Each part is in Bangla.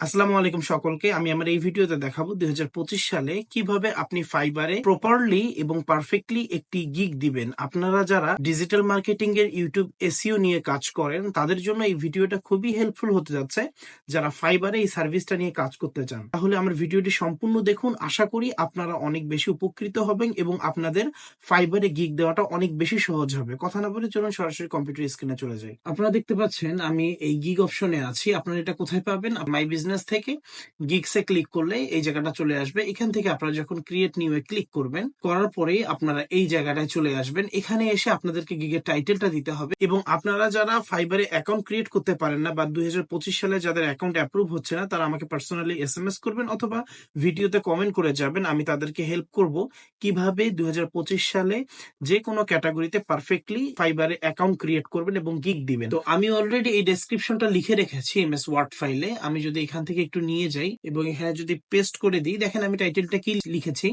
আসসালামু আলাইকুম সকলকে। আমি আমার এই ভিডিওতে দেখাবো দুই হাজার পঁচিশ সালে কীভাবে আপনি ফাইবারে প্রপারলি এবং পারফেক্টলি একটি গিগ দিবেন। আপনারা যারা ডিজিটাল মার্কেটিং এর ইউটিউব এসিও নিয়ে কাজ করেন, তাদের জন্য এই ভিডিওটা খুবই হেল্পফুল হতে যাচ্ছে, যারা ফাইবারে এই সার্ভিসটা নিয়ে কাজ করতে চান। তাহলে আমার ভিডিওটি সম্পূর্ণ দেখুন। আশা করি আপনারা অনেক বেশি উপকৃত হবেন এবং আপনাদের ফাইবারে গিগ দেওয়াটা অনেক বেশি সহজ হবে। কথা না বলে চলুন সরাসরি কম্পিউটার স্ক্রিনে চলে যাই। আপনারা দেখতে পাচ্ছেন, আমি এই গিগ অপশনে আছি। আপনারা এটা কোথায় পাবেন? মাই বিজনেস থেকে গিগসে ক্লিক করলে এই জায়গাটা চলে আসবে। এখান থেকে আপনারা যখন ক্রিয়েট নিউ এ ক্লিক করবেন, করার পরেই আপনারা এই জায়গাটায় চলে আসবেন। এখানে এসে আপনাদেরকে গিগের টাইটেলটা দিতে হবে এবং আপনারা যারা ফাইবারে অ্যাকাউন্ট ক্রিয়েট করতে পারেন না বা দুই সালে যাদের অ্যাকাউন্ট অ্যাপ্রুভ হচ্ছে না, তারা আমাকে পার্সোনালি এস এম এস করবেন অথবা ভিডিওতে কমেন্ট করে যাবেন। আমি তাদেরকে হেল্প করব কীভাবে দুই হাজার পঁচিশ সালে যে কোনো ক্যাটাগরিতে পারফেক্টলি ফাইবারে অ্যাকাউন্ট ক্রিয়েট করবেন এবং গিগ দিবেন। তো আমি অলরেডি এই ডেসক্রিপশনটা লিখে রেখেছি এম এস ওয়ার্ড ফাইলে আমি যদি এখান থেকে একটু নিয়ে যাই এবং এখানে যদি পেস্ট করে দিই, দেখেন আমি টাইটেলটা কি লিখেছি?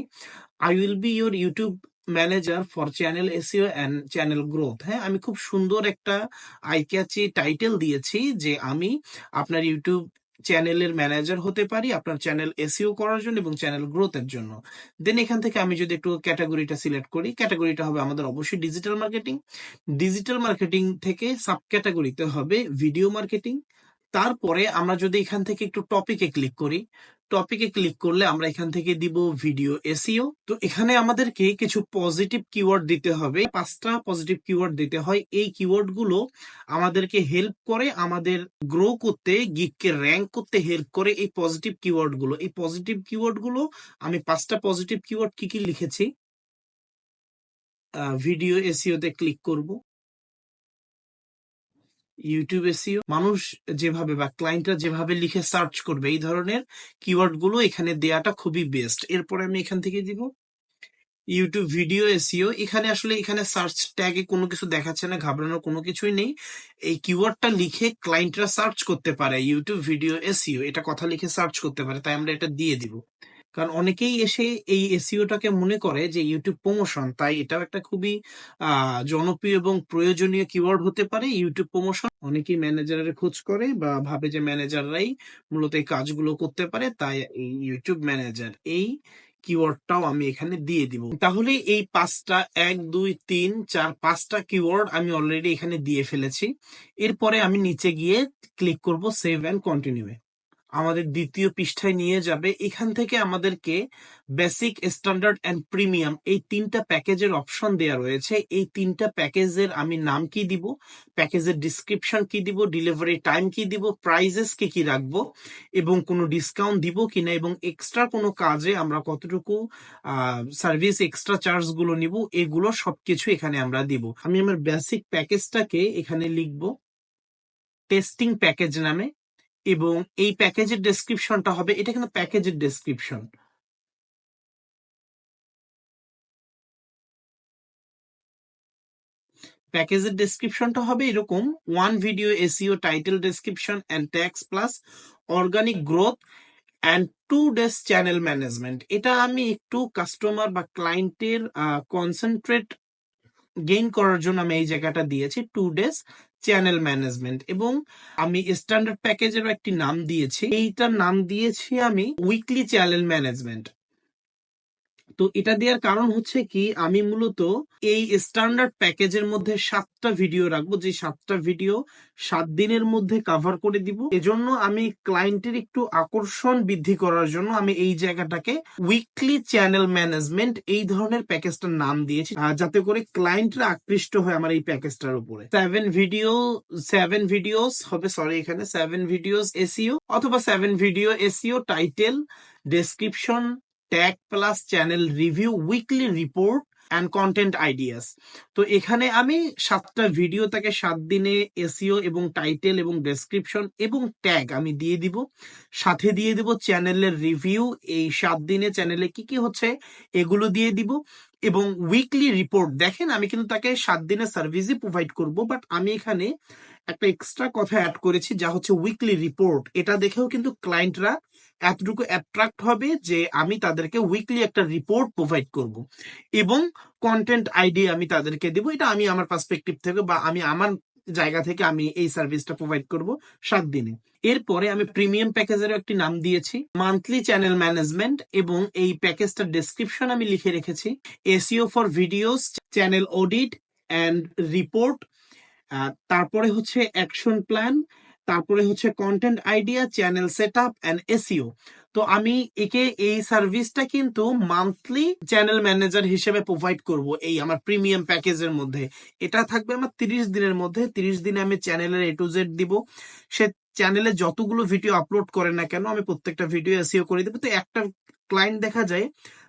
I will be your YouTube manager for channel SEO and channel growth হ্যাঁ আমি খুব সুন্দর একটা আই ক্যাচি টাইটেল দিয়েছি যে আমি আপনার ইউটিউব চ্যানেলের ম্যানেজার হতে পারি, আপনার চ্যানেল এসিও করার জন্য এবং চ্যানেল গ্রোথের জন্য। দেন এখান থেকে আমি যদি একটু ক্যাটাগরিটা সিলেক্ট করি ক্যাটাগরিটা হবে আমাদের অবশ্যই ডিজিটাল মার্কেটিং ডিজিটাল মার্কেটিং থেকে সাব ক্যাটাগরিতে হবে ভিডিও মার্কেটিং তারপরে আমরা যদি এখান থেকে একটু টপিকে ক্লিক করি টপিকে ক্লিক করলে আমরা এখান থেকে দিব ভিডিও এসিও তো এখানে আমাদেরকে কিছু পজিটিভ কিওয়ার্ড দিতে হবে। পাঁচটা পজিটিভ কিওয়ার্ড দিতে হয়। এই কিওয়ার্ডগুলো আমাদেরকে হেল্প করে আমাদের গ্রো করতে গিককে র্যাঙ্ক করতে হেল্প করে এই পজিটিভ কিওয়ার্ডগুলো। এই পজিটিভ কিওয়ার্ডগুলো আমি পাঁচটা পজিটিভ কিওয়ার্ড কি কি লিখেছি? ভিডিও এসিওতে ক্লিক করব। ইউটিউব এসিও মানুষ যেভাবে বা ক্লায়েন্টরা যেভাবে লিখে সার্চ করবে, এই ধরনের কিওয়ার্ডগুলো এখানে দেয়াটা খুবই বেস্ট এরপরে আমি এখান থেকে দিব ইউটিউব ভিডিও এসিও এখানে আসলে এখানে সার্চ ট্যাগে কোনো কিছু দেখাচ্ছে না, ঘাবড়ানোর কোনো কিছুই নেই। এই কিওয়ার্ডটা লিখে ক্লায়েন্টরা সার্চ করতে পারে ইউটিউব ভিডিও এসিও এটা কথা লিখে সার্চ করতে পারে, তাই আমরা এটা দিয়ে দিব। কারণ অনেকেই এসে এই এসিওটাকে মনে করে যে ইউটিউব প্রমোশন তাই এটাও একটা খুবই জনপ্রিয় এবং প্রয়োজনীয় কিওয়ার্ড হতে পারে ইউটিউব প্রমোশন অনেকেই ম্যানেজারের খোঁজ করে বা ভাবে যে ম্যানেজাররাই মূলত এই কাজগুলো করতে পারে, তাই এই ইউটিউব ম্যানেজার এই কিওয়ার্ডটাও আমি এখানে দিয়ে দিব। তাহলে এই পাঁচটা, এক, দুই, তিন, চার, পাঁচটা কিওয়ার্ড আমি অলরেডি এখানে দিয়ে ফেলেছি। এরপরে আমি নিচে গিয়ে ক্লিক করব সেভ অ্যান্ড কন্টিনিউ আমাদের দ্বিতীয় পৃষ্ঠায় নিয়ে যাবে। এখান থেকে আমাদেরকে বেসিক স্ট্যান্ডার্ড অ্যান্ড প্রিমিয়াম এই তিনটা প্যাকেজের অপশন দেওয়া রয়েছে। এই তিনটা প্যাকেজের আমি নাম কি দিব? প্যাকেজের ডিসক্রিপশন কি দিব? ডেলিভারি টাইম কি দিব? প্রাইজেস কি কি রাখব? এবং কোনো ডিসকাউন্ট দিব কিনা এবং এক্সট্রা কোনো কাজে আমরা কতটুকু সার্ভিস এক্সট্রা চার্জগুলো নিব? এগুলো সবকিছু এখানে আমরা দিব। আমি আমার বেসিক প্যাকেজটাকে এখানে লিখব। টেস্টিং প্যাকেজ নামে। এবং এই প্যাকেজের ডেসক্রিপশনটা হবে, এটা কিন্তু প্যাকেজের ডেসক্রিপশন প্যাকেজের ডেসক্রিপশনটা হবে এরকম one video SEO title description and tags plus organic growth and two days channel management এটা আমি একটু কাস্টমার বা ক্লায়েন্টের কনসেন্ট্রেট গেইন করার জন্য আমি এই জায়গাটা দিয়েছি টু ডেজ চ্যানেল ম্যানেজমেন্ট এবং আমি স্ট্যান্ডার্ড প্যাকেজেরও একটি নাম দিয়েছি। এইটার নাম দিয়েছি আমি উইকলি চ্যানেল ম্যানেজমেন্ট তো এটা দেওয়ার কারণ হচ্ছে কি, আমি মূলত এই স্ট্যান্ডার্ড প্যাকেজের মধ্যে সাতটা ভিডিও রাখব। যে সাতটা ভিডিও সাত দিনের মধ্যে কভার করে দিব। এজন্য আমি ক্লায়েন্টের একটু আকর্ষণ বৃদ্ধি করার জন্য আমি এই জায়গাটাকে উইকলি চ্যানেল ম্যানেজমেন্ট এই ধরনের প্যাকেজটার নাম দিয়েছি। যাতে করে ক্লায়েন্টরা আকৃষ্ট হয় আমার এই প্যাকেজটার উপরে। সেভেন ভিডিও সেভেন ভিডিওস হবে সরি এখানে সেভেন ভিডিওস এসিও অথবা seven video SEO title description Tech plus Channel Review Weekly Report and Content Ideas. তো এখানে আমি সাতটা ভিডিও তাকে সাত দিনে এসিও এবং টাইটেল এবং ডেসক্রিপশন এবং ট্যাগ আমি দিয়ে দিব। সাথে দিয়ে দিব চ্যানেলের রিভিউ এই সাত দিনে চ্যানেলে কি কি হচ্ছে এগুলো দিয়ে দিব এবং উইকলি রিপোর্ট দেখেন, আমি কিন্তু তাকে সাত দিনের সার্ভিসই প্রোভাইড করব বাট আমি এখানে একটা এক্সট্রা কথা অ্যাড করেছি, যা হচ্ছে উইকলি রিপোর্ট এটা দেখেও কিন্তু ক্লায়েন্টরা এতটুকু অ্যাট্রাক্ট হবে যে আমি তাদেরকে উইকলি একটা রিপোর্ট প্রোভাইড করব। এবং কন্টেন্ট আইডি আমি তাদেরকে দেবো, এটা আমি আমার পার্সপেক্টিভ থেকে বা আমি আমার জায়গা থেকে আমি এই সার্ভিসটা প্রোভাইড করব সাত দিনে। এরপরে আমি প্রিমিয়াম প্যাকেজেরও একটি নাম দিয়েছি মান্থলি চ্যানেল ম্যানেজমেন্ট এবং এই প্যাকেজটার ডেসক্রিপশন আমি লিখে রেখেছি SEO for videos channel audit and report তারপরে হচ্ছে অ্যাকশন প্ল্যান তারপরে হচ্ছে content idea channel set up and SEO তো আমি একে এই সার্ভিসটা কিন্তু মান্থলি চ্যানেল ম্যানেজার হিসেবে প্রোভাইড করব এই আমার প্রিমিয়াম প্যাকেজের মধ্যে। এটা থাকবে আমার তিরিশ দিনের মধ্যে, তিরিশ দিনে আমি চ্যানেলের এ টু জেড দিব। সে চ্যানেলে যতগুলো ভিডিও আপলোড করে না কেন, আমি প্রত্যেকটা ভিডিও এসিও করে দেবো। তো একটা ক্লায়েন্ট দেখা যায়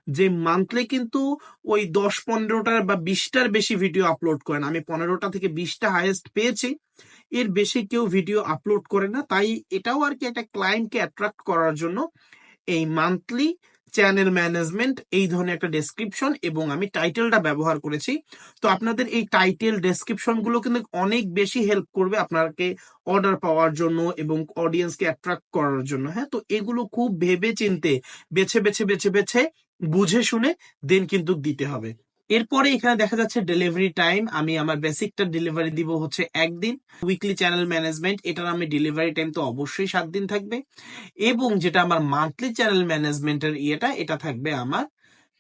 যে মান্থলি কিন্তু ওই দশ পনেরোটার বা বিশটার বেশি ভিডিও আপলোড করে না। আমি পনেরোটা থেকে বিশটা হায়েস্ট পেয়েছি। এর বেশি কেউ ভিডিও আপলোড করে না। তাই এটাও আর কি একটা ক্লায়েন্টকে অ্যাট্রাক্ট করার জন্য এই মান্থলি চ্যানেল ম্যানেজমেন্ট, এই ধরনের একটা ডেসক্রিপশন এবং আমি টাইটেলটা ব্যবহার করেছি। তো আপনাদের এই টাইটেল ডেসক্রিপশনগুলো কিন্তু অনেক বেশি হেল্প করবে আপনাকে অর্ডার পাওয়ার জন্য এবং অডিয়েন্সকে অ্যাট্রাক্ট করার জন্য হ্যাঁ? তো এগুলো খুব ভেবে চিনতে বেছে বেছে বেছে বেছে, বুঝে শুনে দেন কিন্তু দিতে হবে। এরপরে এখানে দেখা যাচ্ছে ডেলিভারি টাইম আমি আমার বেসিকটা ডেলিভারি দিব হচ্ছে একদিন। উইকলি চ্যানেল ম্যানেজমেন্ট এটার আমি ডেলিভারি টাইম তো অবশ্যই সাত দিন থাকবে। এবং যেটা আমার মান্থলি চ্যানেল ম্যানেজমেন্টের ইয়েটা, এটা থাকবে আমার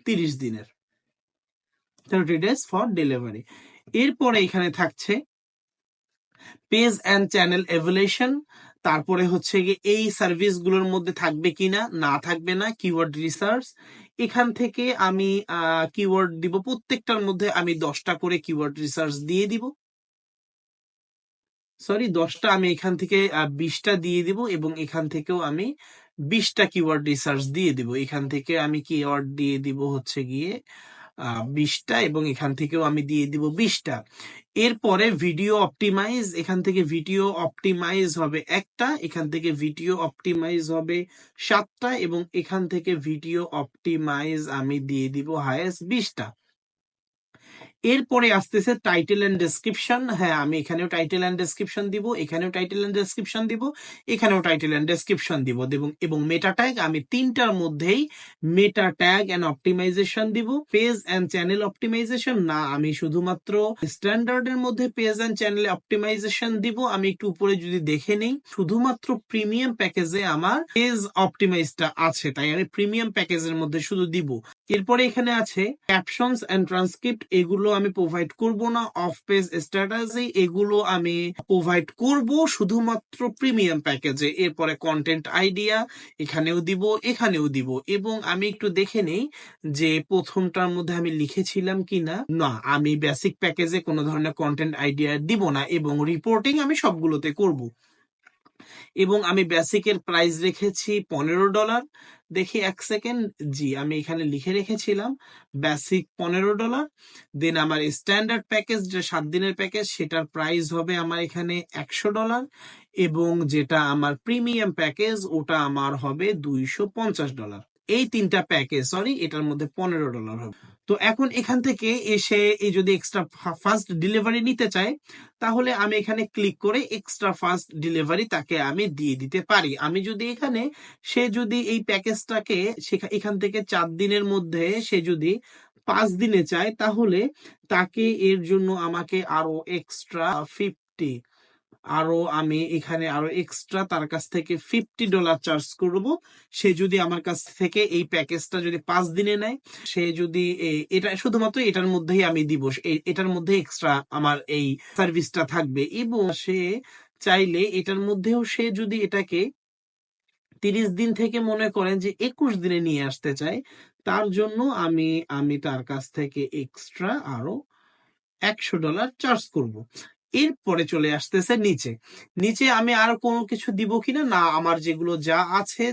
তিরিশ দিনের। থার্টি ডেজ ফর ডেলিভারি এরপরে এখানে থাকছে পেজ অ্যান্ড চ্যানেল এভুলেশন তারপরে হচ্ছে এই সার্ভিসগুলোর মধ্যে থাকবে কিনা, না থাকবে না কিওয়ার্ড রিসার্চ এখান থেকে আমি কিওয়ার্ড দিব। প্রত্যেকটার মধ্যে আমি দশটা করে কিওয়ার্ড রিসার্চ দিয়ে দিব। সরি দশটা আমি এখান থেকে বিশটা দিয়ে দিব এবং এখান থেকেও আমি বিশটা কিওয়ার্ড রিসার্চ দিয়ে দিব। এখান থেকে আমি কিওয়ার্ড দিয়ে দিব হচ্ছে গিয়ে বিশটা এবং এখান থেকেও আমি দিয়ে দিব বিশটা। এরপরে ভিডিও অপটিমাইজ এখান থেকে ভিডিও অপটিমাইজ হবে একটা, এখান থেকে ভিডিও অপটিমাইজ হবে সাতটা, এবং এখান থেকে ভিডিও অপটিমাইজ আমি দিয়ে দিব হায়েস্ট বিশটা। এরপরে আসতেছে টাইটেল এন্ড ডেসক্রিপশন হ্যাঁ আমি এখানেও টাইটেল এন্ড ডেসক্রিপশন দিব, এখানেও টাইটেল এন্ড ডেসক্রিপশন দিব, এখানেও টাইটেল এন্ড ডেসক্রিপশন দিব। এবং এবং মেটা ট্যাগ আমি তিনটার মধ্যেই মেটা ট্যাগ এন্ড অপটিমাইজেশন দিব। পেজ এন্ড চ্যানেল অপটিমাইজেশন না, আমি শুধুমাত্র স্ট্যান্ডার্ড এর মধ্যে পেজ এন্ড চ্যানেল অপটিমাইজেশন দিব। আমি একটু উপরে যদি দেখে নেই, শুধুমাত্র প্রিমিয়াম প্যাকেজে আমার পেজ অপটিমাইজটা আছে, তাই আমি প্রিমিয়াম প্যাকেজের মধ্যে শুধু দিব। এরপরে এখানে আছে ক্যাপশনস এন্ড ট্রান্সক্রিপ্ট এগুলো আমি প্রোভাইড করব না অফ পেজ স্ট্যাটাসে এগুলো আমি প্রোভাইড করব শুধুমাত্র প্রিমিয়াম প্যাকেজে এরপরে কন্টেন্ট আইডিয়া এখানেও দিব এখানেও দিব। এবং আমি একটু দেখে নেই যে প্রথমটার মধ্যে আমি লিখেছিলাম কি না না আমি বেসিক প্যাকেজে কোনো ধরনের কন্টেন্ট আইডিয়া দিব না এবং রিপোর্টিং আমি সবগুলোতে করব। এবং আমি বেসিকের প্রাইস রেখেছি পনেরো ডলার দেখি এক সেকেন্ড জি, আমি এখানে লিখে রেখেছিলাম বেসিক পনেরো ডলার দেন আমার স্ট্যান্ডার্ড প্যাকেজ যে সাত দিনের প্যাকেজ সেটার প্রাইস হবে আমার এখানে একশো ডলার এবং যেটা আমার প্রিমিয়াম প্যাকেজ ওটা আমার হবে দুইশো পঞ্চাশ ডলার এই তিনটা প্যাকেজ সরি এটার মধ্যে পনেরো ডলার হবে। তো এখন এখান থেকে এসে এই যদি এক্সট্রা ফাস্ট ডেলিভারি নিতে চায়, তাহলে আমি এখানে ক্লিক করে এক্সট্রা ফাস্ট ডেলিভারি তাকে আমি দিয়ে দিতে পারি। আমি যদি এখানে, সে যদি এই প্যাকেজটাকে এখান থেকে চার দিনের মধ্যে সে যদি পাঁচ দিনে চায়, তাহলে তাকে এর জন্য আমাকে আরও এক্সট্রা ফিফটি আরও আমি এখানে আরও এক্সট্রা তার কাছ থেকে ফিফটি ডলার চার্জ করব। সে যদি আমার কাছ থেকে এই প্যাকেজটা যদি পাঁচ দিনে নেয়, সে যদি এটা শুধুমাত্র এটার মধ্যেই আমি দিব। এটার মধ্যে এক্সট্রা আমার এই সার্ভিসটা থাকবে। এবং সে চাইলে এটার মধ্যেও সে যদি এটাকে তিরিশ দিন থেকে মনে করেন যে একুশ দিনে নিয়ে আসতে চায়, তার জন্য আমি আমি তার কাছ থেকে এক্সট্রা আরও একশো ডলার চার্জ করব। এরপরে চলে আসতেছে নিচে। নিচে আমি আর কোনো কিছু দিব কিনা? না, আমার যেগুলো যা আছে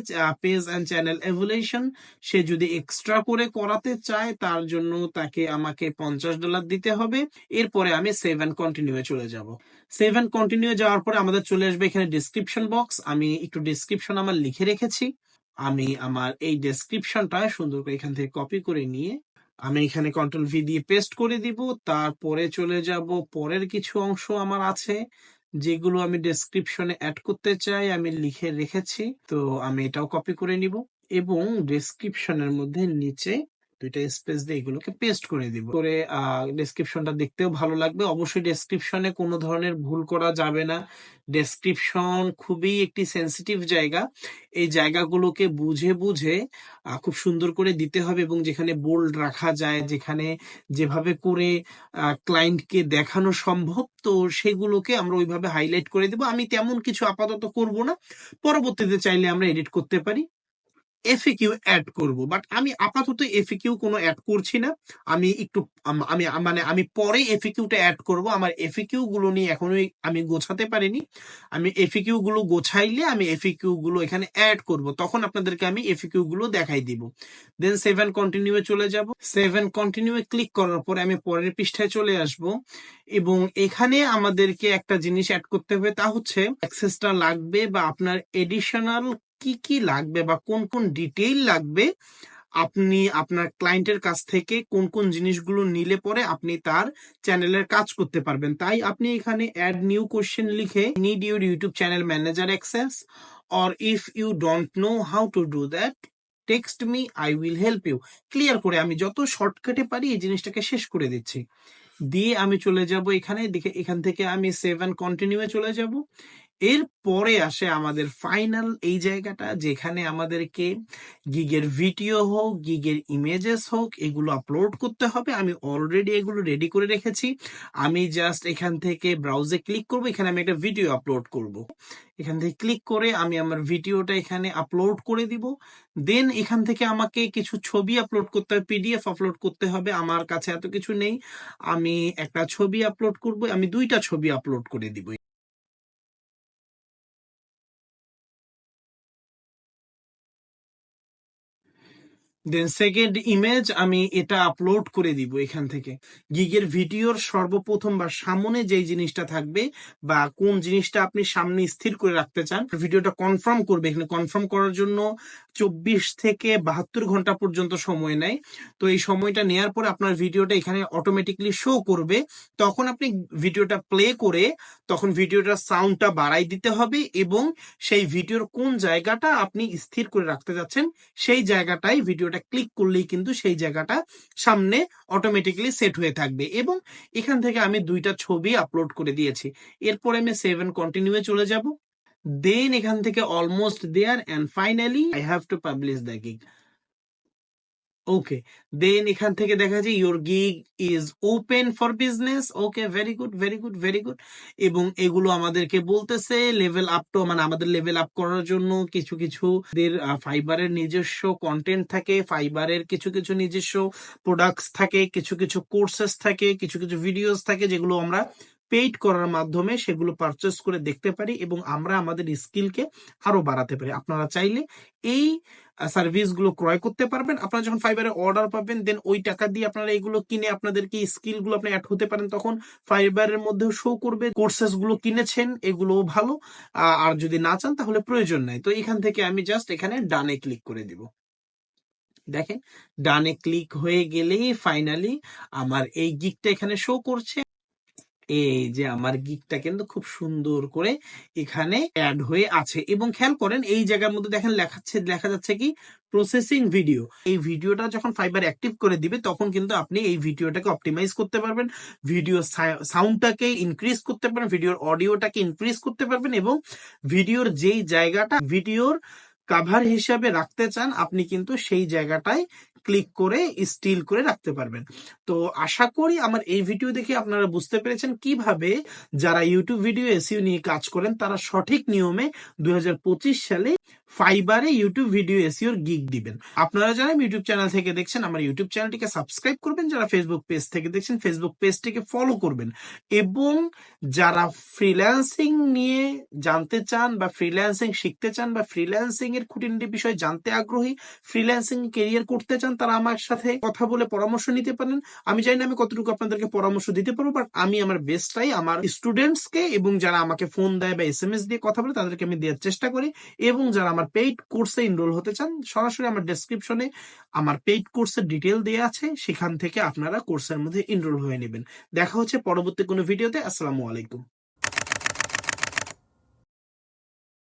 পেজ অ্যান্ড চ্যানেল এভুলেশন সে যদি এক্সট্রা করে করাতে চায়, তার জন্য তাকে আমাকে পঞ্চাশ ডলার দিতে হবে। এরপরে আমি সেভ অ্যান্ড কন্টিনিউ চলে যাব। সেভ অ্যান্ড কন্টিনিউ যাওয়ার পরে আমাদের চলে আসবে এখানে ডিসক্রিপশন বক্স আমি একটু ডিসক্রিপশন আমার লিখে রেখেছি। আমি আমার এই ডেসক্রিপশনটা সুন্দর করে এখান থেকে কপি করে নিয়ে আমি এখানে কন্ট্রোল ভি দিয়ে পেস্ট করে দিব, তারপরে চলে যাব, পরের কিছু অংশ আমার আছে, যেগুলো আমি ডেসক্রিপশনে অ্যাড করতে চাই, আমি লিখে রেখেছি, তো আমি এটাও কপি করে নিব এবং ডেসক্রিপশনের মধ্যে নিচে দুইটা স্পেস দিয়ে এগুলোকে পেস্ট করে দিব। করে ডেসক্রিপশনটা দেখতেও ভালো লাগবে। অবশ্যই ডেসক্রিপশনে কোনো ধরনের ভুল করা যাবে না। ডেসক্রিপশন খুবই একটি সেন্সিটিভ জায়গা। এই জায়গাগুলোকে বুঝে বুঝে খুব সুন্দর করে দিতে হবে এবং যেখানে বোল্ড রাখা যায়, যেখানে যেভাবে করে ক্লায়েন্টকে দেখানো সম্ভব, তো সেগুলোকে আমরা ওইভাবে হাইলাইট করে দেবো। আমি তেমন কিছু আপাতত করব না। পরবর্তীতে চাইলে আমরা এডিট করতে পারি। এফএকিউ অ্যাড করব। বাট আমি আপাতত এফএকিউ কোনো অ্যাড করছি না। আমি একটু, আমি মানে আমি পরে এফএকিউটা অ্যাড করব। আমার এফএকিউ গুলো নিয়ে এখনও আমি গোছাতে পারিনি। আমি এফএকিউ গুলো গোছাইলে আমি এফএকিউ গুলো এখানে অ্যাড করব। তখন আপনাদেরকে আমি এফএকিউ গুলো দেখাই দিব। দেন সেভেন কন্টিনিউয়ে চলে যাব। সেভেন কন্টিনিউয়ে ক্লিক করার পরে আমি পরের পৃষ্ঠায় চলে আসব। এবং এখানে আমাদেরকে একটা জিনিস অ্যাড করতে হবে। তা হচ্ছে অ্যাক্সেসটা লাগবে বা আপনার এডিশনাল কি কি লাগবে বা কোন কোন ডিটেইল লাগবে? আপনি আপনার ক্লায়েন্টের কাছ থেকে কোন কোন জিনিসগুলো নিলে পরে আপনি তার চ্যানেলের কাজ করতে পারবেন। তাই আপনি এখানে অ্যাড নিউ কোশ্চেন লিখে need your YouTube channel manager access or if you don't know how to do that text me I will help you clear করে আমি যত শর্টকাটে পারি এই জিনিসটাকে শেষ করে দিচ্ছি। দিয়ে আমি চলে যাব এখানে, দেখে এখান থেকে আমি সেভেন কন্টিনিউয়ে চলে যাব। এর পরে আসে আমাদের ফাইনাল এই জায়গাটা, যেখানে আমাদেরকে গিগের ভিডিও হোক গিগের ইমেজেস হোক, এগুলো আপলোড করতে হবে। আমি অলরেডি এগুলো রেডি করে রেখেছি। আমি জাস্ট এখান থেকে ব্রাউজে ক্লিক করব, এখানে আমি একটা ভিডিও আপলোড করব। এখান থেকে ক্লিক করে আমি আমার ভিডিওটা এখানে আপলোড করে দিব। দেন এখান থেকে আমাকে কিছু ছবি আপলোড করতে হবে পিডিএফ আপলোড করতে হবে। আমার কাছে এত কিছু নেই। আমি একটা ছবি আপলোড করব, আমি দুইটা ছবি আপলোড করে দিব। দেন সেকেন্ড ইমেজ আমি এটা আপলোড করে দিব এখান থেকে। গিগের ভিডিওর সর্বপ্রথম বা সামনে যে জিনিসটা থাকবে বা কোন জিনিসটা আপনি সামনে স্থির করে রাখতে চান, ভিডিওটা কনফার্ম করবে। এখানে কনফার্ম করার জন্য চব্বিশ থেকে বাহাত্তর ঘণ্টা পর্যন্ত সময় নেয়। তো এই সময়টা নেয়ার পর আপনার ভিডিওটা এখানে অটোমেটিকলি শো করবে। তখন আপনি ভিডিওটা প্লে করে তখন ভিডিওটার সাউন্ডটা বাড়াই দিতে হবে এবং সেই ভিডিওর কোন জায়গাটা আপনি স্থির করে রাখতে যাচ্ছেন, সেই জায়গাটাই ভিডিওটা ক্লিক করলেই কিন্তু সেই জায়গাটা সামনে অটোমেটিক্যালি সেট হয়ে থাকবে। এবং এখান থেকে আমি দুইটা ছবি আপলোড করে দিয়েছি। এরপরে আমি সেভেন কন্টিনিউ চলে যাব। দেন এখান থেকে almost there and finally I have to publish the gig okay then এখান থেকে দেখা যায় your gig is open for business okay very good very good very good এবং এগুলো আমাদেরকে বলতেছে লেভেল আপ টু মানে আমাদের লেভেল আপ করার জন্য কিছু কিছু ফাইবারের নিজস্ব কন্টেন্ট থাকে ফাইবারের কিছু কিছু নিজস্ব প্রোডাক্টস থাকে, কিছু কিছু কোর্সেস থাকে, কিছু কিছু ভিডিওস থাকে যেগুলো আমরা পেইড করার মাধ্যমে সেগুলো পারচেস করে দেখতে পারি এবং আমরা আমাদের স্কিলকে আরও বাড়াতে পারি। আপনারা চাইলে এই সার্ভিসগুলো ক্রয় করতে পারবেন। আপনারা যখন ফাইবারে অর্ডার পাবেন দেন ওই টাকা দিয়ে আপনারা এগুলো কিনে আপনাদেরকে স্কিলগুলো আপনি অ্যাড হতে পারেন। তখন ফাইবারের মধ্যেও শো করবে কোর্সেসগুলো কিনেছেন এগুলো ভালো। আর যদি না চান, তাহলে প্রয়োজন নাই। তো এখান থেকে আমি জাস্ট এখানে ডানে ক্লিক করে দিব। দেখেন ডানে ক্লিক হয়ে গেলেই ফাইনালি আমার এই গিকটা এখানে শো করছে। এই যে আমার গিকটা কিন্তু খুব সুন্দর করে এখানে অ্যাড হয়ে আছে। এবং খেয়াল করেন, এই জায়গার মধ্যে দেখেন লেখাচ্ছে দেখা যাচ্ছে কি? প্রসেসিং ভিডিও এই ভিডিওটা যখন ফাইবার অ্যাক্টিভ করে দিবে, তখন কিন্তু আপনি এই ভিডিওটাকে অপটিমাইজ করতে পারবেন। ভিডিও সাউন্ডটাকে ইনক্রিজ করতে পারবেন ভিডিওর অডিওটাকে ইনক্রিজ করতে পারবেন এবং ভিডিওর যেই জায়গাটা ভিডিওর কাভার হিসাবে রাখতে চান, আপনি কিন্তু সেই জায়গাটায় ক্লিক করে স্টিল করে রাখতে পারবেন। তো আশা করি আমার এই ভিডিও দেখে আপনারা বুঝতে পেরেছেন কীভাবে যারা ইউটিউব ভিডিও এসইউ নিয়ে কাজ করেন, তারা সঠিক নিয়মে দুই হাজার পঁচিশ সালে ফাইবারে ইউটিউব ভিডিও এসইওর গিগ দিবেন। আপনারা যারা ইউটিউব চ্যানেল থেকে দেখছেন, আমার ইউটিউব চ্যানেলটিকে সাবস্ক্রাইব করবেন, যারা ফেসবুক পেজ থেকে দেখছেন ফেসবুক পেজটিকে ফলো করবেন। এবং যারা ফ্রিল্যান্সিং নিয়ে জানতে চান বা ফ্রিল্যান্সিং শিখতে চান বা ফ্রিল্যান্সিং এর খুঁটিনাটি বিষয়ে জানতে আগ্রহী ফ্রিল্যান্সিং কেরিয়ার করতে চান, তারা আমার সাথে কথা বলে পরামর্শ নিতে পারেন। আমি জানি না আমি কতটুকু আপনাদেরকে পরামর্শ দিতে পারব বাট আমি আমার বেস্টটাই আমার স্টুডেন্টসকে এবং যারা আমাকে ফোন দেয় বা এস এম এস দিয়ে কথা বলে, তাদেরকে আমি দেওয়ার চেষ্টা করি। এবং যারা আমার পেইড কোর্সে এনরোল হতে চান, সরাসরি আমার ডেসক্রিপশনে আমার পেইড কোর্সের ডিটেল দেওয়া আছে, সেখান থেকে আপনারা কোর্সের মধ্যে এনরোল হয়ে নেবেন। দেখা হচ্ছে পরবর্তী কোনো ভিডিওতে আসসালামু আলাইকুম।